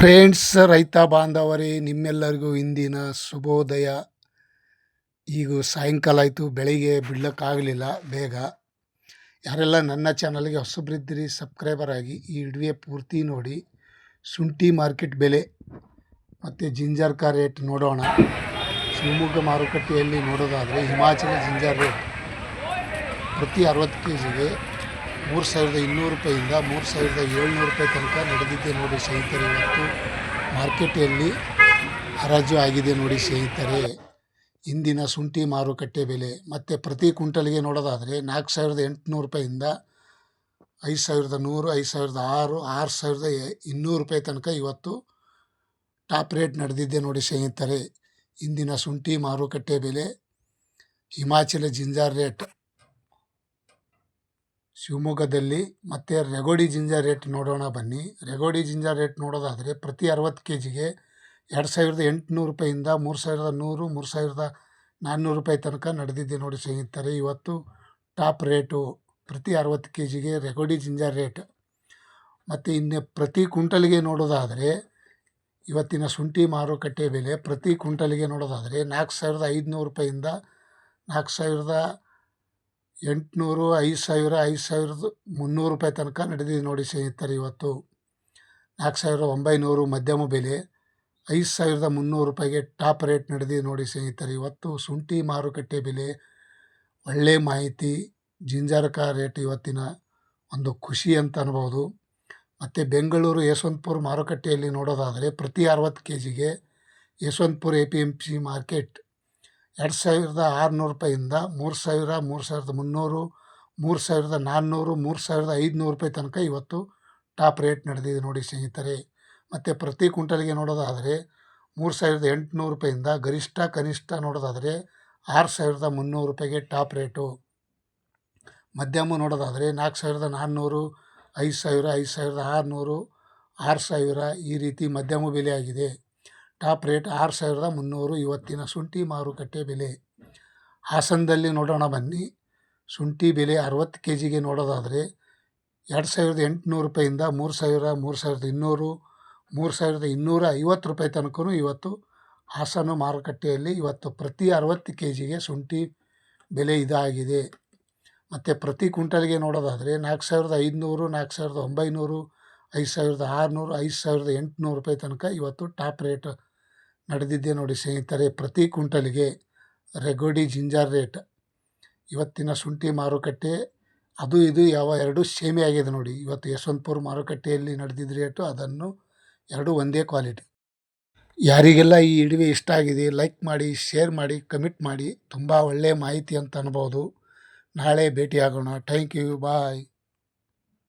Friends ರೈತ ಬಾಂಧವರೇ, ನಿಮ್ಮೆಲ್ಲರಿಗೂ ಇಂದಿನ ಶುಭೋದಯ. ಈಗ ಸಾಯಂಕಾಲ ಆಯಿತು, ಬೆಳಿಗ್ಗೆ ಬಿಡ್ಲಕ್ಕಾಗಲಿಲ್ಲ ಬೇಗ. ಯಾರೆಲ್ಲ ನನ್ನ ಚಾನಲ್ಗೆ ಹೊಸಬ್ರಿದ್ದಿರಿ, ಸಬ್ಸ್ಕ್ರೈಬರ್ ಆಗಿ ಈ ವಿಡಿಯೋ ಪೂರ್ತಿ ನೋಡಿ. ಶುಂಠಿ ಮಾರ್ಕೆಟ್ ಬೆಲೆ ಮತ್ತು ಜಿಂಜರ್ ಕಾ ರೇಟ್ ನೋಡೋಣ. ಶಿವಮೊಗ್ಗ ಮಾರುಕಟ್ಟೆಯಲ್ಲಿ ನೋಡೋದಾದರೆ ಹಿಮಾಚಲ ಜಿಂಜರ್ ರೇಟ್ ಪ್ರತಿ ಅರವತ್ತು ಕೆ ಜಿಗೆ ಮೂರು ಸಾವಿರದ ಇನ್ನೂರು ರೂಪಾಯಿಂದ ಮೂರು ಸಾವಿರದ ಏಳ್ನೂರು ರೂಪಾಯಿ ತನಕ ನಡೆದಿದೆ ನೋಡಿ ಸ್ನೇಹಿತರೆ ಇವತ್ತು. ಮಾರ್ಕೆಟಲ್ಲಿ ಹರಾಜು ಆಗಿದೆ ನೋಡಿ ಸ್ನೇಹಿತರೆ. ಇಂದಿನ ಶುಂಠಿ ಮಾರುಕಟ್ಟೆ ಬೆಲೆ. ಮತ್ತು ಪ್ರತಿ ಕ್ವಿಂಟಲ್ಗೆ ನೋಡೋದಾದರೆ ನಾಲ್ಕು ಸಾವಿರದ ಎಂಟುನೂರು ರೂಪಾಯಿಂದ ಐದು ಸಾವಿರದ ನೂರು, ಐದು ಸಾವಿರದ ಆರು ಆರು ಸಾವಿರದ ಇನ್ನೂರು ರೂಪಾಯಿ ತನಕ ಇವತ್ತು ಟಾಪ್ ರೇಟ್ ನಡೆದಿದ್ದೆ ನೋಡಿ ಸ್ನೇಹಿತರೆ. ಇಂದಿನ ಶುಂಠಿ ಮಾರುಕಟ್ಟೆ ಬೆಲೆ ಹಿಮಾಚಲ ಜಿಂಜಾರ್ ರೇಟ್ ಶಿವಮೊಗ್ಗದಲ್ಲಿ ಮತ್ತು ರೆಗೋಡಿ ಜಿಂಜರ್ ರೇಟ್ ನೋಡೋಣ ಬನ್ನಿ. ರೆಗೋಡಿ ಜಿಂಜರ್ ರೇಟ್ ನೋಡೋದಾದರೆ ಪ್ರತಿ ಅರವತ್ತು ಕೆ ಜಿಗೆ ಎರಡು ಸಾವಿರದ ಎಂಟುನೂರು ರೂಪಾಯಿಂದ ಮೂರು ಸಾವಿರದ ನೂರು, ಮೂರು ಸಾವಿರದ ನಾನ್ನೂರು ರೂಪಾಯಿ ತನಕ ನಡೆದಿದೆ ನೋಡಿ ಸ್ನೇಹಿತರೆ. ಇವತ್ತು ಟಾಪ್ ರೇಟು ಪ್ರತಿ ಅರವತ್ತು ಕೆ ಜಿಗೆ ರೆಗೋಡಿ ಜಿಂಜರ್ ರೇಟ್. ಮತ್ತು ಇನ್ನು ಪ್ರತಿ ಕುಂಟಲಿಗೆ ನೋಡೋದಾದರೆ ಇವತ್ತಿನ ಶುಂಠಿ ಮಾರುಕಟ್ಟೆ ಬೆಲೆ ಪ್ರತಿ ಕುಂಟಲಿಗೆ ನೋಡೋದಾದರೆ ನಾಲ್ಕು ಸಾವಿರದ ಐದುನೂರು ರೂಪಾಯಿಂದ ನಾಲ್ಕು ಸಾವಿರದ ಎಂಟುನೂರು, ಐದು ಸಾವಿರ, ಐದು ಸಾವಿರದ ಮುನ್ನೂರು ರೂಪಾಯಿ ತನಕ ನಡೆದಿದೆ ನೋಡಿ ಸ್ನೇಹಿತರೆ ಇವತ್ತು. ನಾಲ್ಕು ಸಾವಿರದ ಒಂಬೈನೂರು ಮಧ್ಯಮ ಬೆಲೆ, ಐದು ಸಾವಿರದ ಮುನ್ನೂರು ರೂಪಾಯಿಗೆ ಟಾಪ್ ರೇಟ್ ನಡೆದಿದೆ ನೋಡಿ ಸ್ನೇಹಿತರೆ ಇವತ್ತು. ಶುಂಠಿ ಮಾರುಕಟ್ಟೆ ಬೆಲೆ, ಒಳ್ಳೆ ಮಾಹಿತಿ, ಜಿಂಜಾರಕ ರೇಟ್ ಇವತ್ತಿನ ಒಂದು ಖುಷಿ ಅಂತ ಅನ್ಬೋದು. ಮತ್ತು ಬೆಂಗಳೂರು ಯಶವಂತಪುರ ಮಾರುಕಟ್ಟೆಯಲ್ಲಿ ನೋಡೋದಾದರೆ ಪ್ರತಿ ಅರವತ್ತು ಕೆ ಜಿಗೆ Yeshwanthpur A P M C market ಎರಡು ಸಾವಿರದ ಆರುನೂರು ರೂಪಾಯಿಂದ ಮೂರು ಸಾವಿರ, ಮೂರು ಸಾವಿರದ ಮುನ್ನೂರು, ಮೂರು ಸಾವಿರದ ನಾನ್ನೂರು, ಮೂರು ಸಾವಿರದ ಐದುನೂರು ರೂಪಾಯಿ ತನಕ ಇವತ್ತು ಟಾಪ್ ರೇಟ್ ನಡೆದಿದೆ ನೋಡಿ ಸ್ನೇಹಿತರೆ. ಮತ್ತು ಪ್ರತಿ ಕ್ವಿಂಟಲ್ಗೆ ನೋಡೋದಾದರೆ ಮೂರು ಸಾವಿರದ ಎಂಟುನೂರು ರೂಪಾಯಿಂದ ಗರಿಷ್ಠ, ಕನಿಷ್ಠ ನೋಡೋದಾದರೆ ಆರು ಸಾವಿರದ ಮುನ್ನೂರು ರೂಪಾಯಿಗೆ ಟಾಪ್ ರೇಟು. ಮಧ್ಯಮ ನೋಡೋದಾದರೆ ನಾಲ್ಕು ಸಾವಿರದ ನಾನ್ನೂರು, ಐದು ಸಾವಿರ, ಐದು ಸಾವಿರದ ಆರುನೂರು, ಆರು ಸಾವಿರ ಈ ರೀತಿ ಮಧ್ಯಮ ಬೆಲೆ ಆಗಿದೆ. ಟಾಪ್ ರೇಟ್ ಆರು ಸಾವಿರದ ಮುನ್ನೂರು ಇವತ್ತಿನ ಶುಂಠಿ ಮಾರುಕಟ್ಟೆ ಬೆಲೆ. ಹಾಸನದಲ್ಲಿ ನೋಡೋಣ ಬನ್ನಿ. ಶುಂಠಿ ಬೆಲೆ ಅರವತ್ತು ಕೆ ಜಿಗೆ ನೋಡೋದಾದರೆ ಎರಡು ಸಾವಿರದ ಎಂಟುನೂರು ರೂಪಾಯಿಂದ ಮೂರು ಸಾವಿರ, ಮೂರು ಸಾವಿರದ ಇನ್ನೂರು, ಮೂರು ಸಾವಿರದ ಇನ್ನೂರ ಐವತ್ತು ರೂಪಾಯಿ ತನಕ ಇವತ್ತು ಹಾಸನ ಮಾರುಕಟ್ಟೆಯಲ್ಲಿ ಇವತ್ತು ಪ್ರತಿ ಅರವತ್ತು ಕೆ ಜಿಗೆ ಶುಂಠಿ ಬೆಲೆ ಇದಾಗಿದೆ. ಮತ್ತು ಪ್ರತಿ ಕ್ವಿಂಟಲ್ಗೆ ನೋಡೋದಾದರೆ ನಾಲ್ಕು ಸಾವಿರದ ಐದುನೂರು, ನಾಲ್ಕು ಸಾವಿರದ ಒಂಬೈನೂರು, ಐದು ಸಾವಿರದ ಆರುನೂರು, ಐದು ಸಾವಿರದ ಎಂಟುನೂರು ರೂಪಾಯಿ ತನಕ ಇವತ್ತು ಟಾಪ್ ರೇಟ್ ನಡೆದಿದೆ ನೋಡಿ ಸ್ನೇಹಿತರೆ, ಪ್ರತಿ ಕುಂಟಲಿಗೆ ರೆಗೋಡಿ ಜಿಂಜರ್ ರೇಟ್. ಇವತ್ತಿನ ಶುಂಠಿ ಮಾರುಕಟ್ಟೆ, ಅದು ಇದು ಯಾವ ಎರಡು ಸೇಮೇ ಆಗಿದೆ ನೋಡಿ. ಇವತ್ತು ಯಶವಂತಪುರ ಮಾರುಕಟ್ಟೆಯಲ್ಲಿ ನಡೆದಿದ್ದ ರೇಟು, ಅದನ್ನು ಎರಡು ಒಂದೇ ಕ್ವಾಲಿಟಿ. ಯಾರಿಗೆಲ್ಲ ಈ ಇಡುವೆ ಇಷ್ಟ ಆಗಿದೆ, ಲೈಕ್ ಮಾಡಿ, ಶೇರ್ ಮಾಡಿ, ಕಮೆಂಟ್ ಮಾಡಿ, ತುಂಬ ಒಳ್ಳೆಯ ಮಾಹಿತಿ ಅಂತ ಅನ್ಬೋದು. ನಾಳೆ ಭೇಟಿಯಾಗೋಣ. Thank you, bye.